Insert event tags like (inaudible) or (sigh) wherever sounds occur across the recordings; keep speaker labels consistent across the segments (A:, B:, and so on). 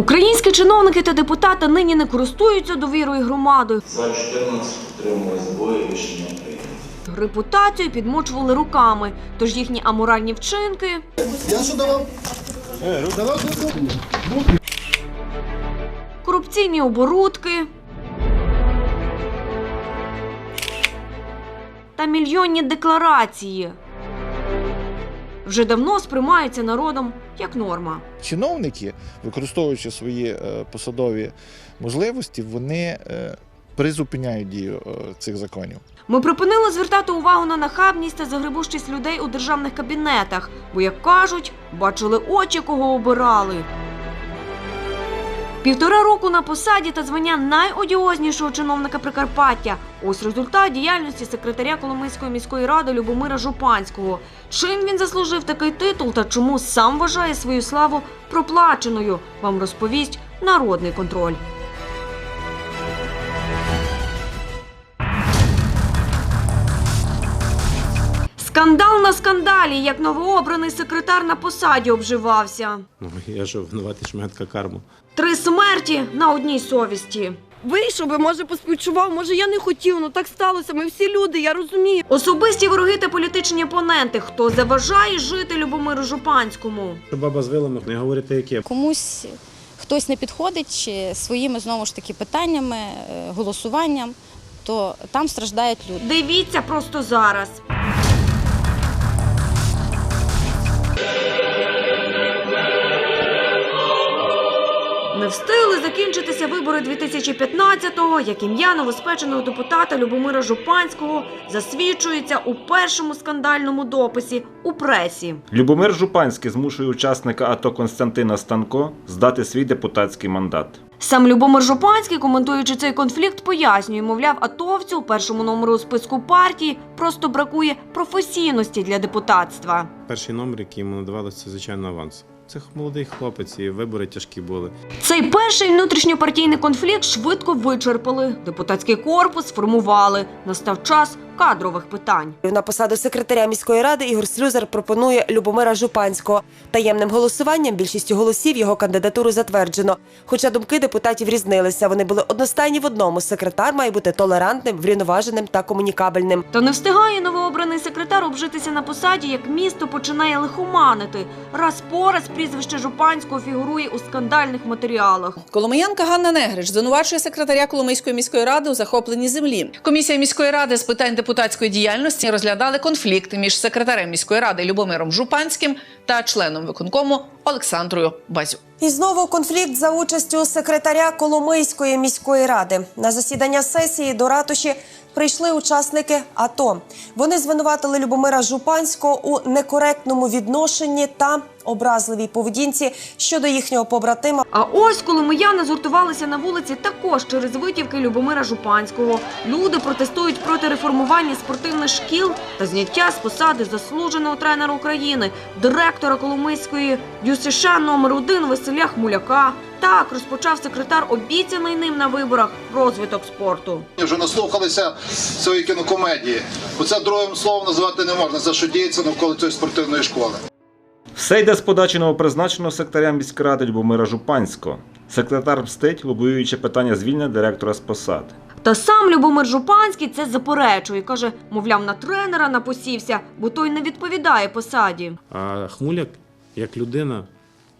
A: Українські чиновники та депутати нині не користуються довірою громади.
B: За 14 утрималось двоє рішення прийнято.
A: Репутацію підмочували руками, тож їхні аморальні вчинки
C: Я що давав? Давав
A: корупційні оборудки та мільйонні декларації вже давно сприймається народом як норма.
D: чиновники, використовуючи свої е, посадові можливості, вони е, призупиняють дію е, цих законів.
A: Ми припинили звертати увагу на нахабність та загребущість людей у державних кабінетах, бо, як кажуть, бачили очі, кого обирали. Півтора року на посаді та звання найодіознішого чиновника Прикарпаття. Ось результат діяльності секретаря Коломийської міської ради Любомира Жупанського. Чим він заслужив такий титул та чому сам вважає свою славу проплаченою, вам розповість народний контроль. Скандал на скандалі, як новообраний секретар на посаді обживався.
E: Ну, я що винуватий, що в мене така карма.
A: Три смерті на одній совісті.
F: Вийшов би, може, поспівчував, може, я не хотів, ну так сталося. Ми всі люди, я розумію.
A: Особисті вороги та політичні опоненти. Хто заважає жити Любомиру Жупанському?
E: Баба з вилами, не говорите, яке.
G: комусь хтось не підходить чи своїми знову ж таки питаннями, е, голосуванням, то там страждають люди.
A: Дивіться просто зараз. Не встигли закінчитися вибори 2015-го, як ім'я новоспеченого депутата Любомира Жупанського засвідчується у першому скандальному дописі у пресі.
H: Любомир Жупанський змушує учасника АТО Константина Станко здати свій депутатський мандат.
A: Сам Любомир Жупанський, коментуючи цей конфлікт, пояснює, мовляв, атовцю у першому номеру списку партії просто бракує професійності для депутатства.
E: Перший номер, який йому надавали, це звичайно аванс. Це молодий хлопець, і вибори тяжкі були.
A: Цей перший внутрішньопартійний конфлікт швидко вичерпали. Депутатський корпус сформували. Настав час кадрових питань.
I: На посаду секретаря міської ради Ігор Слюзар пропонує Любомира Жупанського. Таємним голосуванням більшістю голосів його кандидатуру затверджено. Хоча думки депутатів різнилися. Вони були одностайні в одному. Секретар має бути толерантним, врівноваженим та комунікабельним.
A: Та не встигає новообраний секретар обжитися на посаді, як місто починає лихоманити. Раз по раз прізвище Жупанського фігурує у скандальних матеріалах.
J: Коломиянка Ганна Негрич звинувачує секретаря Коломийської міської ради у захопленні землі. Комісія міської ради з питань депутатської діяльності розглядали конфлікт між секретарем міської ради Любомиром Жупанським та членом виконкому Олександрою Базю.
I: І знову конфлікт за участю секретаря Коломийської міської ради. На засідання сесії до ратуші прийшли учасники АТО. Вони звинуватили Любомира Жупанського у некоректному відношенні та образливій поведінці щодо їхнього побратима
A: А ось коли мияни згуртувалися на вулиці також через витівки Любомира Жупанського. Люди протестують проти реформування спортивних шкіл та зняття з посади заслуженого тренера України, директора Коломийської ЮСШ номер 1 Василя Хмуляка. Так розпочав секретар обіцяний ним на виборах розвиток спорту.
C: Вже наслухалися цієї кінокомедії. Бо це другим словом назвати не можна. Це що діється навколо цієї спортивної школи.
H: Все йде з подачі новопризначеного секретаря міськради Любомира Жупанського. Секретар мстить, лобіюючи питання звільнення директора з посади.
A: Та сам Любомир Жупанський це заперечує. Каже, мовляв, на тренера напосівся, бо той не відповідає посаді.
E: А Хмуляк, як людина,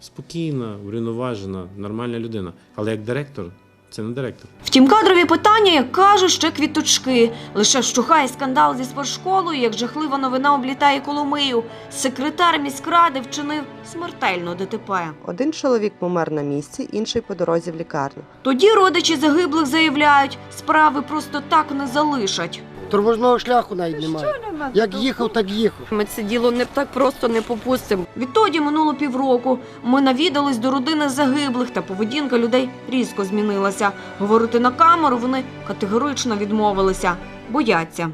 E: спокійна, врівноважена, нормальна людина. Але як директор, це не директор.
A: Втім, кадрові питання, як кажуть, ще квіточки. Лише вщухає скандал зі спортшколою, як жахлива новина облітає Коломию. Секретар міськради вчинив смертельно ДТП.
K: Один чоловік помер на місці, інший по дорозі в лікарню.
A: Тоді родичі загиблих заявляють, справи просто так не залишать.
L: Тормозного шляху навіть немає. Як їхав, так їхав.
F: Ми це діло не так просто не попустимо.
A: Відтоді минуло півроку. Ми навідались до родини загиблих, та поведінка людей різко змінилася. Говорити на камеру вони категорично відмовилися, бояться.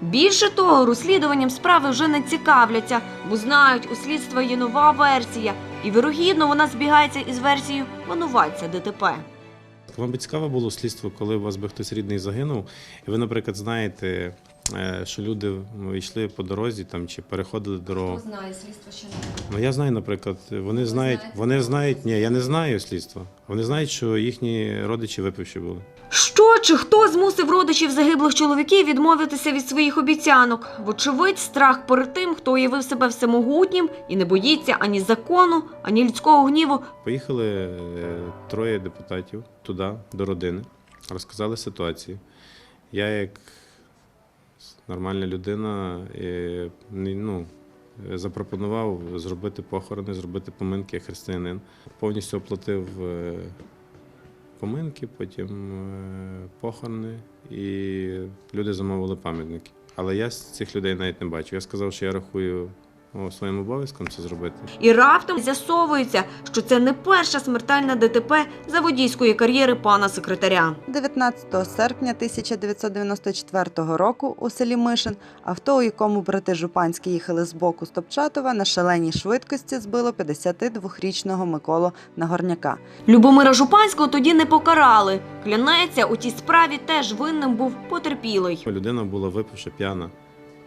A: Більше того, розслідуванням справи вже не цікавляться, бо знають, у слідства є нова версія, і вірогідно вона збігається із версією винуватця ДТП.
E: Вам би цікаво було слідство, коли у вас би хтось рідний загинув, і ви, наприклад, знаєте, що люди ну, йшли по дорозі там, чи переходили дорогу.
A: знає слідство ще не
E: Ну я знаю, наприклад, вони знають, вони знають, ні, я не знаю слідства. Вони знають, що їхні родичі випивші були.
A: Що чи хто змусив родичів загиблих чоловіків відмовитися від своїх обіцянок? Вочевидь, страх перед тим, хто уявив себе всемогутнім і не боїться ані закону, ані людського гніву.
E: Поїхали е, троє депутатів туди, до родини, розказали ситуацію. Я, як нормальна людина, і, ну, запропонував зробити похорони, зробити поминки як християнин. Повністю оплатив е, поминки, потім е, похорони, і люди замовили пам'ятники. Але я цих людей навіть не бачив. Я сказав, що я рахую своїм обов'язком це зробити.
A: І раптом з'ясовується, що це не перша смертельна ДТП за водійської кар'єри пана секретаря.
K: 19 серпня 1994 року у селі Мишин авто, у якому брати Жупанські їхали з боку Стопчатова, на шаленій швидкості збило 52-річного Миколу Нагорняка.
A: Любомира Жупанського тоді не покарали. Клянеться, у тій справі теж винним був потерпілий.
E: Людина була випивши п'яна.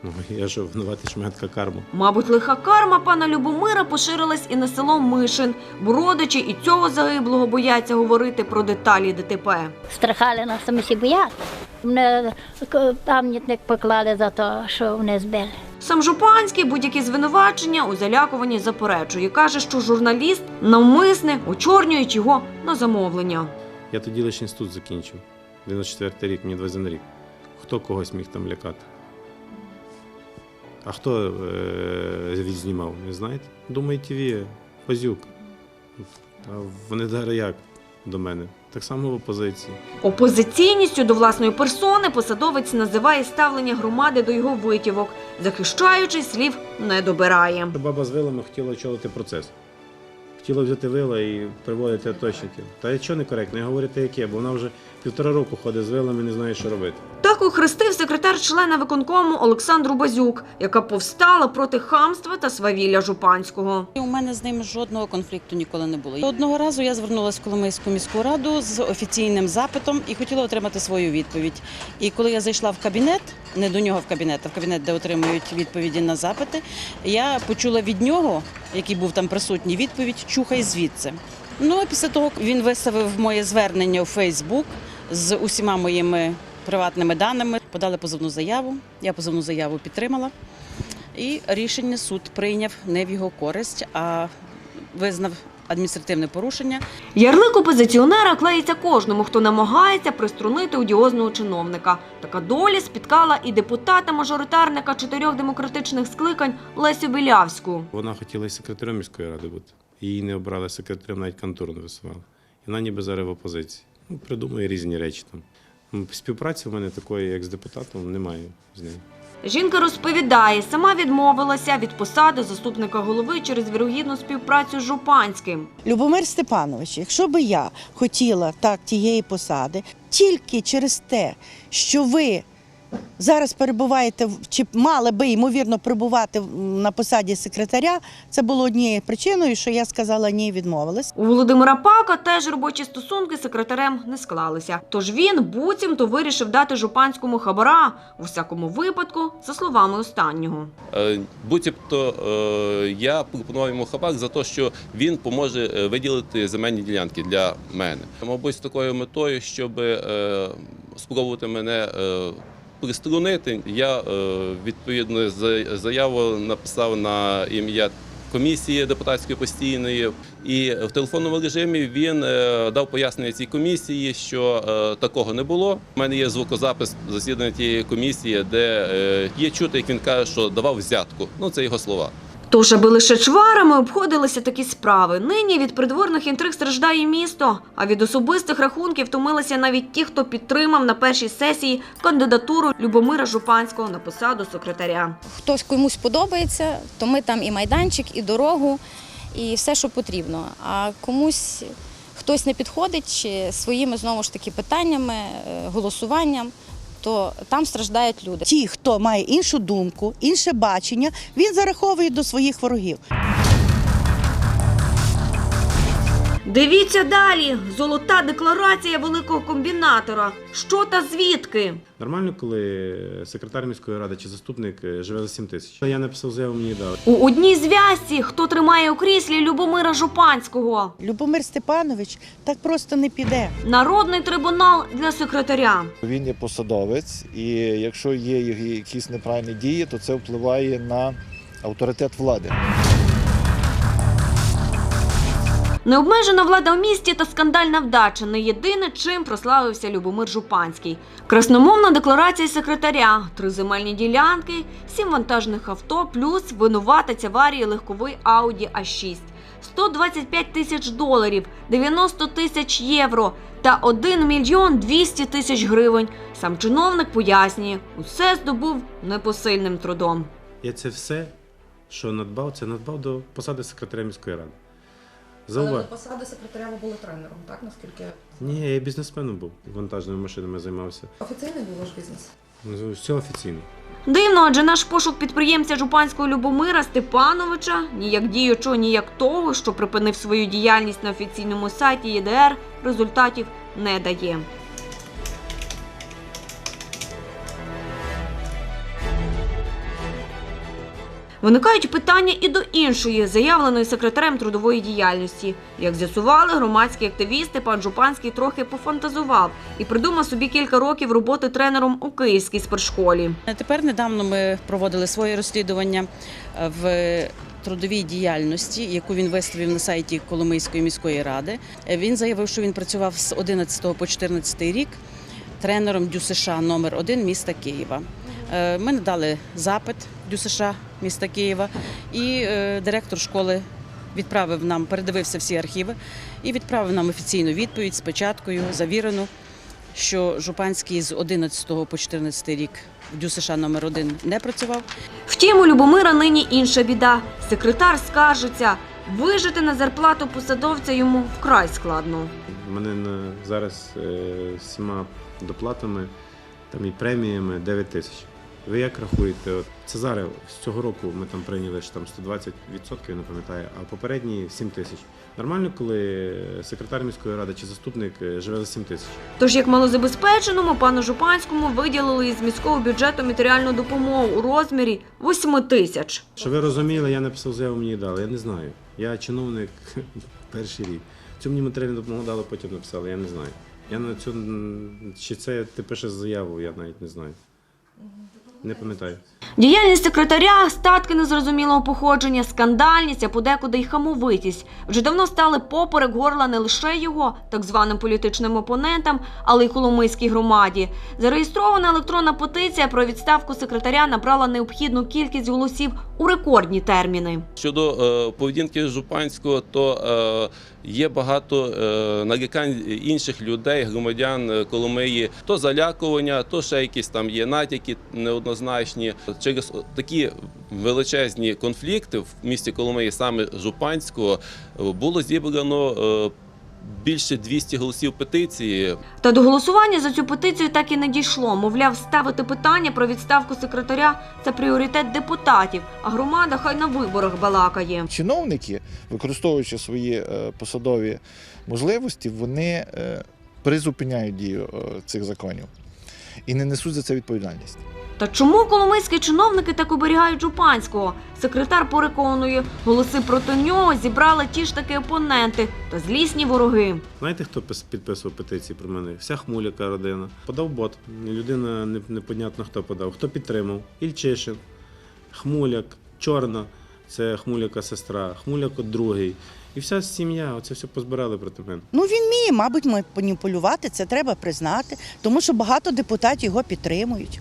E: Ну, я ж винуватий, що в мене така карма.
A: Мабуть, лиха карма пана Любомира поширилась і на село Мишин. Бо родичі і цього загиблого бояться говорити про деталі ДТП.
M: Страхали нас, ми всі боялися. Мене пам'ятник поклали за те, що вони збили.
A: Сам Жупанський будь-які звинувачення у залякуванні заперечує. Каже, що журналіст навмисне очорнюють його на замовлення.
E: Я тоді лише інститут закінчив. 94 рік, мені 21 рік. Хто когось міг там лякати? А хто е- відзнімав, не знаєте? Думаю, ТВ, Пазюк. А вони зараз як до мене? Так само в опозиції.
A: Опозиційністю до власної персони посадовець називає ставлення громади до його витівок, захищаючи слів не добирає.
E: Баба з вилами хотіла очолити процес. Хотіла взяти вила і приводити оточників. Та чого не коректно, я говорити яке, бо вона вже півтора року ходить з вилами і не знає, що робити.
A: Так охрестив секретар члена виконкому Олександру Базюк, яка повстала проти хамства та свавілля Жупанського.
N: У мене з ним жодного конфлікту ніколи не було. Одного разу я звернулася в Коломийську міську раду з офіційним запитом і хотіла отримати свою відповідь. І коли я зайшла в кабінет, не до нього в кабінет, а в кабінет, де отримують відповіді на запити, я почула від нього, який був там присутній, відповідь Чухай звідси. Ну а після того він виставив моє звернення у Фейсбук з усіма моїми приватними даними. Подали позовну заяву. Я позовну заяву підтримала. І рішення суд прийняв не в його користь, а визнав адміністративне порушення.
A: Ярлик опозиціонера клеїться кожному, хто намагається приструнити одіозного чиновника. Така доля спіткала і депутата-мажоритарника чотирьох демократичних скликань Лесю Білявську.
E: Вона хотіла і секретарем міської ради бути. Її не обрали секретарем, навіть контуру не висували. І вона ніби зараз в опозиції. Ну, придумує різні речі там. Співпраці в мене такої, як з депутатом, немає з нею.
A: Жінка розповідає, сама відмовилася від посади заступника голови через вірогідну співпрацю з Жупанським.
O: Любомир Степанович, якщо би я хотіла так тієї посади, тільки через те, що ви зараз перебуваєте в- чи мали би ймовірно перебувати в- на посаді секретаря, це було однією причиною, що я сказала ні, відмовилась.
A: У Володимира Пака теж робочі стосунки з секретарем не склалися. Тож він буцімто вирішив дати Жупанському хабара, у всякому випадку, за словами останнього.
P: Е, Буцімто е, я пропонував йому хабар за те, що він поможе е, виділити земельні ділянки для мене. Мабуть, з такою метою, щоб е, спробувати мене е, приструнити, я е, відповідно за- заяву написав на ім'я. Комісії депутатської постійної, і в телефонному режимі він е, дав пояснення цій комісії, що е, такого не було. У мене є звукозапис засідання тієї комісії, де є чути, як він каже, що давав взятку. Ну це його слова.
A: Тож, аби лише чварами обходилися такі справи. Нині від придворних інтриг страждає місто, а від особистих рахунків втомилися навіть ті, хто підтримав на першій сесії кандидатуру Любомира Жупанського на посаду секретаря.
G: Хтось комусь подобається, то ми там і майданчик, і дорогу, і все, що потрібно. А комусь хтось не підходить своїми знову ж таки питаннями, е, голосуванням, то там страждають люди.
O: Ті, хто має іншу думку, інше бачення, він зараховує до своїх ворогів.
A: Дивіться далі. Золота декларація великого комбінатора. Що та звідки?
E: Нормально, коли секретар міської ради чи заступник е, живе за 7 тисяч. Я написав заяву, мені дали.
A: У одній зв'язці, хто тримає у кріслі Любомира Жупанського.
O: Любомир Степанович так просто не піде.
A: Народний трибунал для секретаря.
D: Він є посадовець, і якщо є якісь неправильні дії, то це впливає на авторитет влади.
A: Необмежена влада в місті та скандальна вдача не єдине, чим прославився Любомир Жупанський. Красномовна декларація секретаря, три земельні ділянки, сім вантажних авто, плюс винуватець аварії легковий Audi A6. 125 тисяч доларів, 90 тисяч євро та 1 мільйон 200 тисяч гривень. Сам чиновник пояснює, усе здобув непосильним трудом.
E: Я це все, що надбав, це надбав до посади секретаря міської ради.
Q: Але
E: Зауваж...
Q: до посади секретаря ви були тренером, так? Наскільки
E: Ні, я бізнесменом був, вантажними машинами займався.
Q: офіційний був ваш бізнес?
E: Ну, Все офіційно.
A: Дивно, адже наш пошук підприємця Жупанського Любомира Степановича, ніяк діючого, ніяк того, що припинив свою діяльність на офіційному сайті ЄДР, результатів не дає. Виникають питання і до іншої, заявленої секретарем трудової діяльності. Як з'ясували, громадські активісти, пан Жупанський трохи пофантазував і придумав собі кілька років роботи тренером у київській спортшколі.
N: Тепер недавно ми проводили своє розслідування е, в трудовій діяльності, яку він виставив на сайті Коломийської міської ради. Е, Він заявив, що він працював з 11 по 14 рік тренером ДЮСШ номер 1 міста Києва. Е, Ми надали запит ДЮСШ міста Києва, і е, директор школи відправив нам, передивився всі архіви і відправив нам офіційну відповідь з печаткою, завірену, що Жупанський з 11 по 14 рік в ДЮСШ номер 1 не працював.
A: Втім, у Любомира нині інша біда. Секретар скаржиться, вижити на зарплату посадовця йому вкрай складно.
E: У мене на, зараз е, з всіма доплатами там і преміями 9 тисяч. Ви як рахуєте? От це зараз з цього року ми там прийняли що там 120%, я не пам'ятаю, а попередні 7 тисяч. Нормально, коли секретар міської ради чи заступник е, живе за 7 тисяч.
A: Тож, як малозабезпеченому, пану Жупанському виділили із міського бюджету матеріальну допомогу у розмірі 8 тисяч.
E: Щоб ви розуміли, я написав заяву, мені дали. Я не знаю. Я чиновник (laughs) перший рік. Цю мені матеріальну допомогу дали, потім написали, я не знаю. Я на цю чи це ти пишеш заяву, я навіть не знаю. Не пам'ятаю.
A: Діяльність секретаря, статки незрозумілого походження, скандальність, а подекуди й хамовитість вже давно стали поперек горла не лише його так званим політичним опонентам, але й Коломийській громаді. Зареєстрована електронна петиція про відставку секретаря набрала необхідну кількість голосів у рекордні терміни.
P: Щодо е, поведінки Жупанського, то е, є багато е, нарікань інших людей, громадян е, Коломиї, то залякування, то ще якісь там є натяки неоднозначні. Через такі величезні конфлікти в місті Коломиї, саме Жупанського, було зібрано е, більше 200 голосів петиції.
A: Та до голосування за цю петицію так і не дійшло. Мовляв, ставити питання про відставку секретаря це пріоритет депутатів, а громада хай на виборах балакає.
D: Чиновники, використовуючи свої е, посадові можливості, вони е, призупиняють дію цих законів і не несуть за це відповідальність.
A: Та чому коломийські чиновники так оберігають Жупанського? Секретар переконує, голоси проти нього зібрали ті ж таки опоненти та злісні вороги.
E: Знаєте, хто підписував петиції про мене? Вся хмуляка родина. Подав бот. Людина непонятно хто подав. Хто підтримав? Ільчишин, Хмуляк, Чорна, це хмуляка сестра, хмуляк от другий. І вся сім'я, оце все позбирали проти мене.
O: Ну він вміє, мабуть, маніпулювати, це треба признати, тому що багато депутатів його підтримують.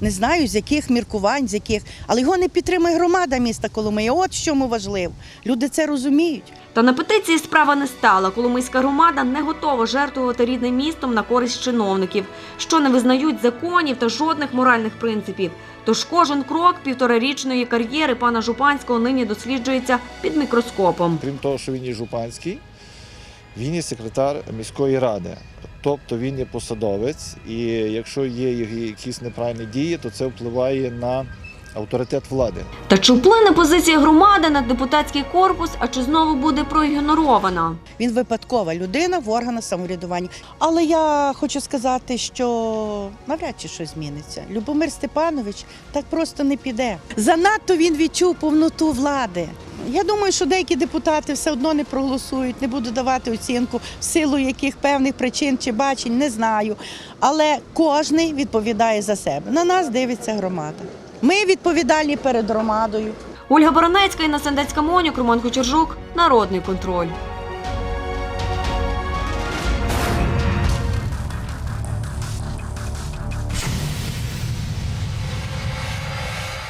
O: Не знаю, з яких міркувань, з яких, але його не підтримує громада міста Коломия. От в чому важливо. Люди це розуміють.
A: Та на петиції справа не стала. Коломийська громада не готова жертвувати рідним містом на користь чиновників, що не визнають законів та жодних моральних принципів. Тож кожен крок півторарічної кар'єри пана Жупанського нині досліджується під мікроскопом.
D: Крім того, що він є жупанський, він є секретар міської ради. Тобто він є посадовець, і якщо є якісь неправильні дії, то це впливає на авторитет влади.
A: Та чи вплине позиція громади на депутатський корпус, а чи знову буде проігнорована?
O: Він випадкова людина в органах самоврядування. Але я хочу сказати, що навряд чи щось зміниться. Любомир Степанович так просто не піде. Занадто він відчув повноту влади. Я думаю, що деякі депутати все одно не проголосують, не буду давати оцінку, в силу яких певних причин чи бачень, не знаю. Але кожний відповідає за себе. На нас дивиться громада. Ми відповідальні перед громадою.
A: Ольга Баранецька, Інна Сендецька Монюк, Роман Кучержук. Народний контроль.